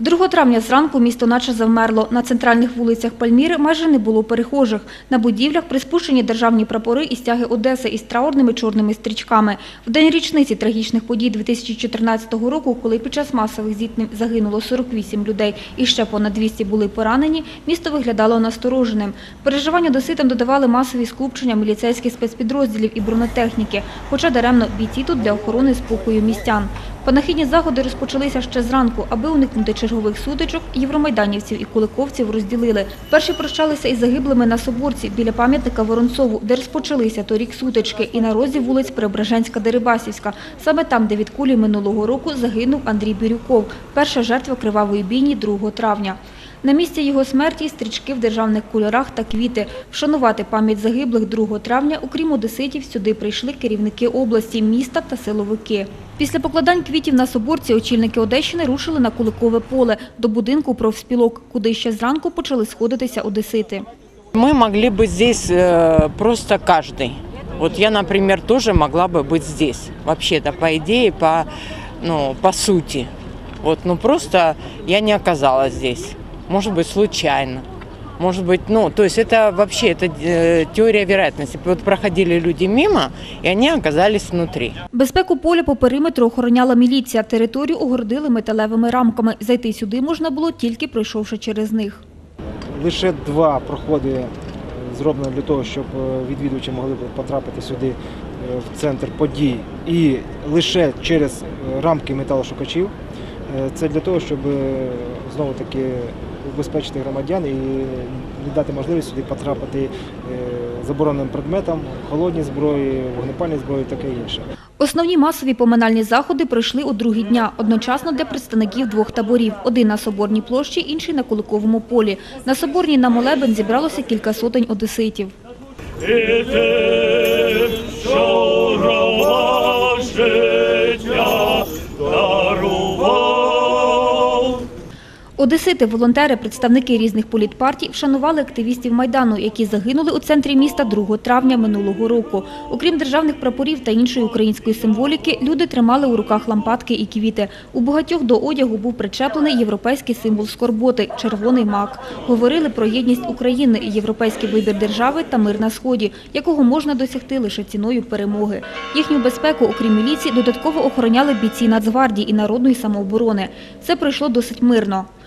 2 травня зранку місто наче завмерло. На центральних вулицях Пальміри майже не було перехожих. На будівлях приспущені державні прапори і стяги Одеси із траурними чорними стрічками. В день річниці трагічних подій 2014 року, коли під час масових зіткнень загинуло 48 людей і ще понад 200 були поранені, місто виглядало настороженим. Переживання доситам додавали масові скупчення міліцейських спецпідрозділів і бронетехніки, хоча даремно бійці тут для охорони спокою містян. Панахідні заходи розпочалися ще зранку. Аби уникнути чергових сутичок, євромайданівців і куликовців розділили. Перші прощалися із загиблими на Соборці біля пам'ятника Воронцову, де розпочалися торік сутички, і на розі вулиць Преображенська-Дерибасівська. Саме там, де від кулі минулого року загинув Андрій Бірюков, перша жертва кривавої бійні 2 травня. На місці його смерті стрічки в державних кольорах та квіти. Вшанувати пам'ять загиблих 2 травня, окрім одеситів, сюди прийшли керівники області, міста та силовики. Після покладань квітів на Соборці очільники Одещини рушили на Куликове поле до будинку профспілок, куди ще зранку почали сходитися одесити. Мы могли быть здесь э, просто каждый. Вот я, например, тоже могла бы быть здесь. Вообще-то, по идее, по, ну, по сути. Вот, ну просто я не оказалась здесь. Может быть, случайно. Может быть, ну, то есть это вообще это э, теория вероятности. Вот проходили люди мимо, и они оказались внутри. Безпеку поля по периметру охороняла міліція. Територію огородили металевими рамками. Зайти сюди можна було тільки пройшовши через них. Лише два проходи е, зроблено для того, щоб е, відвідувачі могли потрапити сюди е, в центр подій, і лише через е, рамки металошукачів. Е, Це для того, щоб знову таки убезпечити громадян і не дати можливість сюди потрапити е, забороненим предметам, холодні зброї, вогнепальні зброї, таке інше. Основні масові поминальні заходи пройшли у другі дня, одночасно для представників двох таборів. Один на Соборній площі, інший на Куликовому полі. На Соборній на молебен зібралося кілька сотень одеситів. І тим, що Одесити, волонтери, представники різних політпартій вшанували активістів Майдану, які загинули у центрі міста 2 травня минулого року. Окрім державних прапорів та іншої української символіки, люди тримали у руках лампадки і квіти. У багатьох до одягу був причеплений європейський символ скорботи – червоний мак. Говорили про єдність України, європейський вибір держави та мир на Сході, якого можна досягти лише ціною перемоги. Їхню безпеку, окрім міліції, додатково охороняли бійці Нацгвардії і народної самооборони. Це пройшло досить мирно.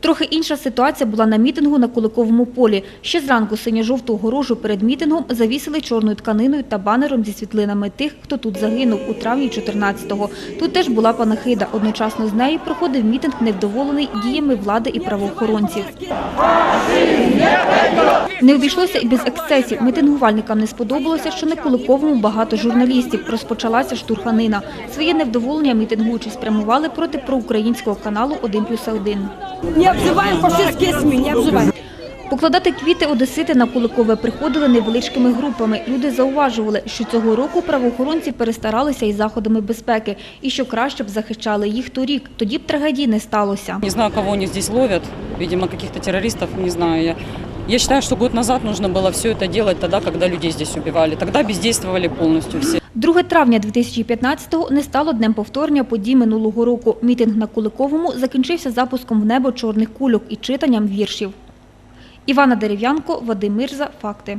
Трохи інша ситуація була на мітингу на Куликовому полі. Ще зранку синьо-жовту горожу перед мітингом завісили чорною тканиною та банером зі світлинами тих, хто тут загинув у травні 14-го. Тут теж була панахида. Одночасно з нею проходив мітинг, невдоволений діями влади і правоохоронців. Не обійшлося і без ексцесів. Митингувальникам не сподобалося, що на Куликовому багато журналістів. Розпочалася штурханина. Своє невдоволення мітингуючі спрямували проти проукраїнського каналу «1 плюс 1» обзиваємо фашистські СМІ, не обзиваємо. Покладати квіти одесити на Куликове приходили невеличкими групами. Люди зауважували, що цього року правоохоронці перестаралися із заходами безпеки і що краще б захищали їх торік. Тоді б трагедії не сталося. Не знаю, кого вони тут ловлять, видимо, якихось терористів, не знаю. Я Я считаю, что год назад нужно було все це делать тоді, коли людей здесь убивали. Тогда бездействовали повністю всі. 2 травня 2015-го не стало днем повторення подій минулого року. Мітинг на Куликовому закінчився запуском в небо чорних кульок і читанням віршів. Івана Дерев'янко, Вадим Мирза. Факти.